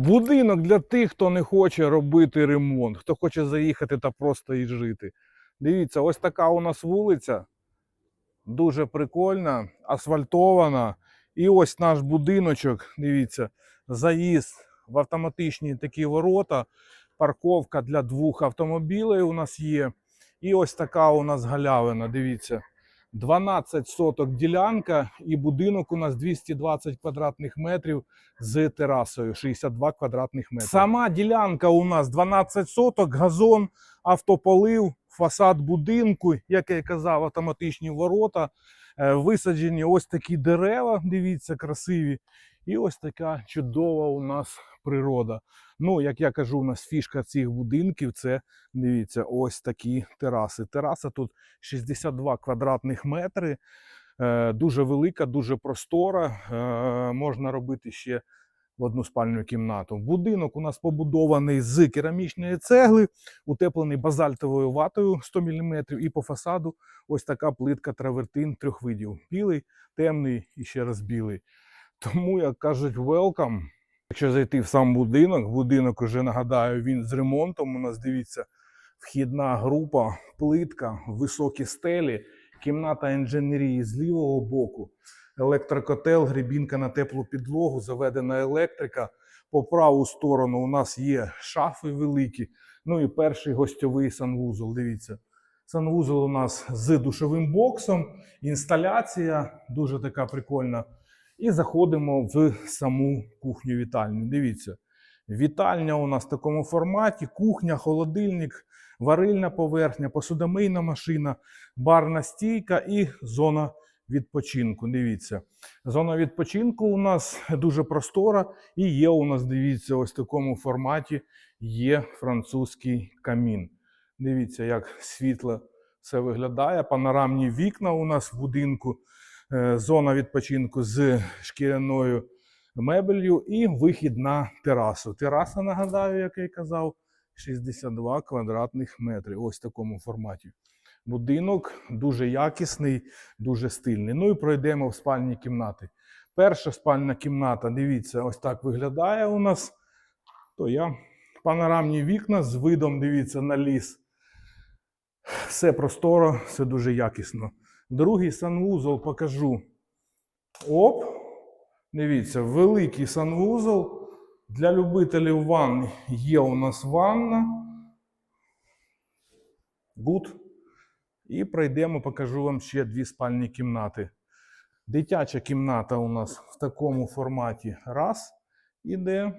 Будинок для тих, хто не хоче робити ремонт, хто хоче заїхати та просто і жити. Дивіться, ось така у нас вулиця. Дуже прикольна, асфальтована. І ось наш будиночок. Дивіться, заїзд в автоматичні такі ворота, парковка для двох автомобілів у нас є. І ось така у нас галявина. Дивіться. 12 соток ділянка, і будинок у нас 220 квадратних метрів з терасою 62 квадратних метри. Сама ділянка у нас 12 соток, газон, автополив, фасад будинку, як я казав, автоматичні ворота. Е, Висаджені ось такі дерева, дивіться, красиві. І ось така чудова у нас природа. Ну, як я кажу, у нас фішка цих будинків це дивіться, ось такі тераси. Тераса тут 62 квадратних метри. Е, Дуже велика, дуже простора. Е, Можна робити ще в одну спальню кімнату. Будинок у нас побудований з керамічної цегли, утеплений базальтовою ватою 100 мм, і по фасаду ось така плитка травертин трьох видів: білий, темний і ще раз білий. Тому, як кажуть, welcome. Якщо зайти в сам будинок, будинок уже нагадаю, він з ремонтом. У нас дивіться, вхідна група, плитка, високі стелі, кімната інженерії з лівого боку, електрокотел, грібінка на теплу підлогу, заведена електрика. По праву сторону у нас є шафи великі. Ну і перший гостьовий санвузол. Дивіться. Санвузол у нас з душовим боксом, інсталяція дуже така прикольна. І заходимо в саму кухню вітальню. Дивіться, вітальня у нас в такому форматі: кухня, холодильник, варильна поверхня, посудомийна машина, барна стійка і зона відпочинку. Дивіться, зона відпочинку у нас дуже простора, і є у нас, дивіться, ось в такому форматі є французький камін. Дивіться, як світло все виглядає. Панорамні вікна у нас в будинку е, зона відпочинку з шкіряною мебелью і вихід на терасу. Тераса, нагадаю, як я казав, 62 квадратних метри. Ось в такому форматі. Будинок дуже якісний, дуже стильний. Ну і пройдемо в спальні кімнати. Перша спальна кімната, дивіться, ось так виглядає у нас. То я панорамні вікна з видом, дивіться, на ліс. Все просторо, все дуже якісно. Другий санвузол покажу. Оп. Дивіться, великий санвузол. Для любителів ванн є у нас ванна. Гуд. І пройдемо, покажу вам ще дві спальні кімнати. Дитяча кімната у нас в такому форматі раз іде.